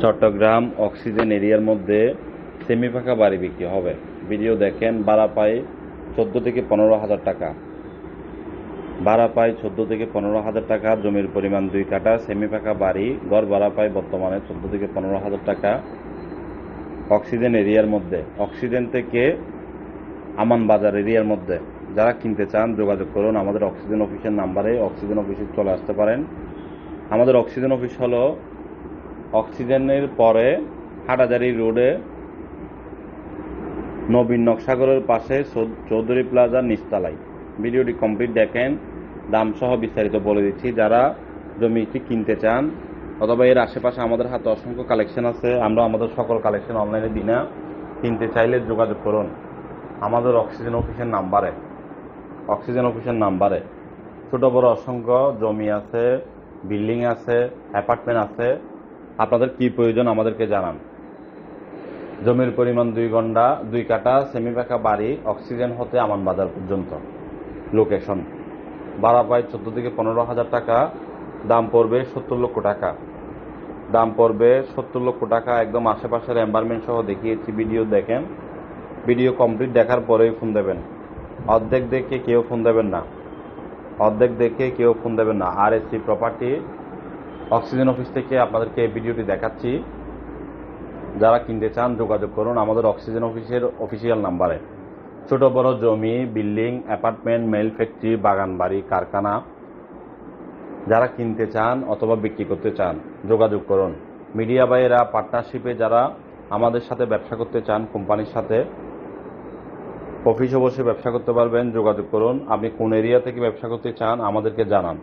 Chittagong oxygen এরিয়ার মধ্যে semi ফাঁকা বাড়ি বিক্রি হবে। ভিডিও দেখেন ভাড়া পায় চোদ্দ থেকে পনেরো হাজার টাকা। ভাড়া পায় চোদ্দ থেকে পনেরো হাজার টাকা, জমির পরিমাণ দুই কাঠা সেমি ফাঁকা বাড়ি, গড় ভাড়া পায় বর্তমানে চোদ্দ থেকে পনেরো হাজার টাকা অক্সিজেন এরিয়ার মধ্যে। অক্সিজেন থেকে আমান বাজার এরিয়ার মধ্যে। যারা কিনতে চান, যোগাযোগ করুন। আমাদের অক্সিজেন অফিসের নাম্বারে অক্সিজেন অফিসে চলে আসতে পারেন। আমাদের অক্সিজেন অফিস হলো অক্সিজেনের পরে হাটাজারি রোডে নবীন নকশাগরের পাশে চৌধুরী প্লাজার নিচতলায়। ভিডিওটি কমপ্লিট দেখেন দাম সহ বিস্তারিত বলে দিচ্ছি। যারা জমিটি কিনতে চান, অথবা এর আশেপাশে আমাদের হাতে অসংখ্য কালেকশন আছে, আমরা আমাদের সকল কালেকশন অনলাইনে দিই না কিনতে চাইলে যোগাযোগ করুন। আমাদের অক্সিজেন অফিসের নাম্বারে। অক্সিজেন অফিসের নাম্বারে। ছোট বড় অসংখ্য জমি আছে, বিল্ডিং আছে, অ্যাপার্টমেন্ট আছে। আপনাদের কি প্রয়োজন আমাদেরকে জানান। জমির পরিমাণ দুই ঘণ্টা, দুই কাটা সেমি পাকা বাড়ি, অক্সিজেন হতে আমান বাজার পর্যন্ত। লোকেশন ভাড়া পায় চোদ্দ থেকে পনেরো হাজার টাকা, দাম পড়বে সত্তর লক্ষ টাকা। দাম পড়বে সত্তর লক্ষ টাকা, একদম আশেপাশের এনভায়রনমেন্ট সহ দেখিয়েছি ভিডিও দেখেন। ভিডিও কমপ্লিট দেখার পরেই ফোন দেবেন। অর্ধেক দেখে কেউ ফোন দেবেন না। অর্ধেক দেখে কেউ ফোন দেবেন না। আর এসি প্রপার্টি অক্সিজেন অফিস থেকে আপনাদেরকে এই ভিডিওটি দেখাচ্ছি। যারা কিনতে চান, যোগাযোগ করুন আমাদের অক্সিজেন অফিসের অফিসিয়াল নাম্বারে। ছোট, বড় জমি, বিল্ডিং, অ্যাপার্টমেন্ট, মেল ফ্যাক্টরি, বাগান বাড়ি, কারখানা। যারা কিনতে চান অথবা বিক্রি করতে চান, যোগাযোগ করুন। মিডিয়া বাইরা পার্টনারশিপে যারা আমাদের সাথে ব্যবসা করতে চান, কোম্পানির সাথে অফিসে বসে ব্যবসা করতে পারবেন, যোগাযোগ করুন। আপনি কোন এরিয়া থেকে ব্যবসা করতে চান, আমাদেরকে জানান।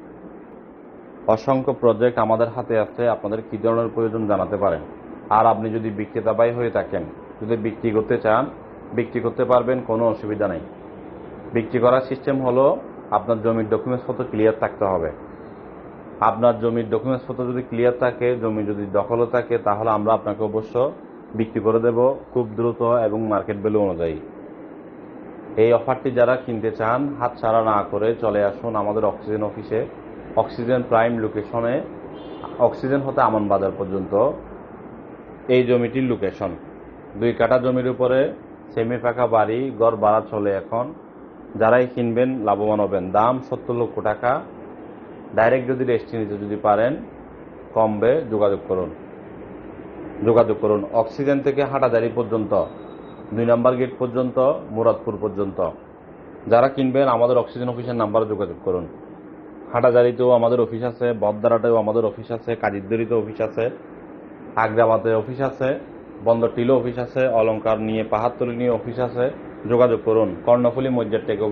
অসংখ্য প্রজেক্ট আমাদের হাতে আছে, আপনাদের কী ধরনের প্রয়োজন জানাতে পারেন। আর আপনি যদি বিক্রেতা বাই হয়ে থাকেন, যদি বিক্রি করতে চান, বিক্রি করতে পারবেন, কোনো অসুবিধা নেই। বিক্রি করার সিস্টেম হলো, আপনার জমির ডকুমেন্টস ডকুমেন্টসপত্র ক্লিয়ার থাকতে হবে। আপনার জমির ডকুমেন্টস ডকুমেন্টসপত্র যদি ক্লিয়ার থাকে, জমি যদি দখলও থাকে, তাহলে আমরা আপনাকে অবশ্য বিক্রি করে দেব খুব দ্রুত এবং মার্কেট ভ্যালু অনুযায়ী। এই অফারটি যারা কিনতে চান, হাত ছাড়া না করে চলে আসুন আমাদের অক্সিজেন অফিসে অক্সিজেন প্রাইম লোকেশনে, অক্সিজেন হতে আমান বাজার পর্যন্ত এই জমিটির লোকেশন। দুই কাটা জমির উপরে সেমি ফাঁকা বাড়ি গড় ভাড়া চলে এখন। যারাই কিনবেন, লাভবান হবেন। দাম সত্তর লক্ষ টাকা। ডাইরেক্ট যদি রেস্টি নিতে যদি পারেন, কমবে, যোগাযোগ করুন। যোগাযোগ করুন। অক্সিজেন থেকে হাঁটাদারি পর্যন্ত, দুই নম্বর গেট পর্যন্ত, মুরাদপুর পর্যন্ত। যারা কিনবেন, আমাদের অক্সিজেন অফিসের নাম্বারে যোগাযোগ করুন। হাটাজারিতেও আমাদের অফিস আছে, বদদারাতেও আমাদের অফিস আছে কাজিদ্দরিতে অফিস আছে আগ্রাবাদে অফিস আছে বন্দর টিলো অফিস আছে অলঙ্কার নিয়ে, পাহাড়তলি নিয়ে অফিস আছে। যোগাযোগ করুন, কর্ণফুলি মজ্জার টেক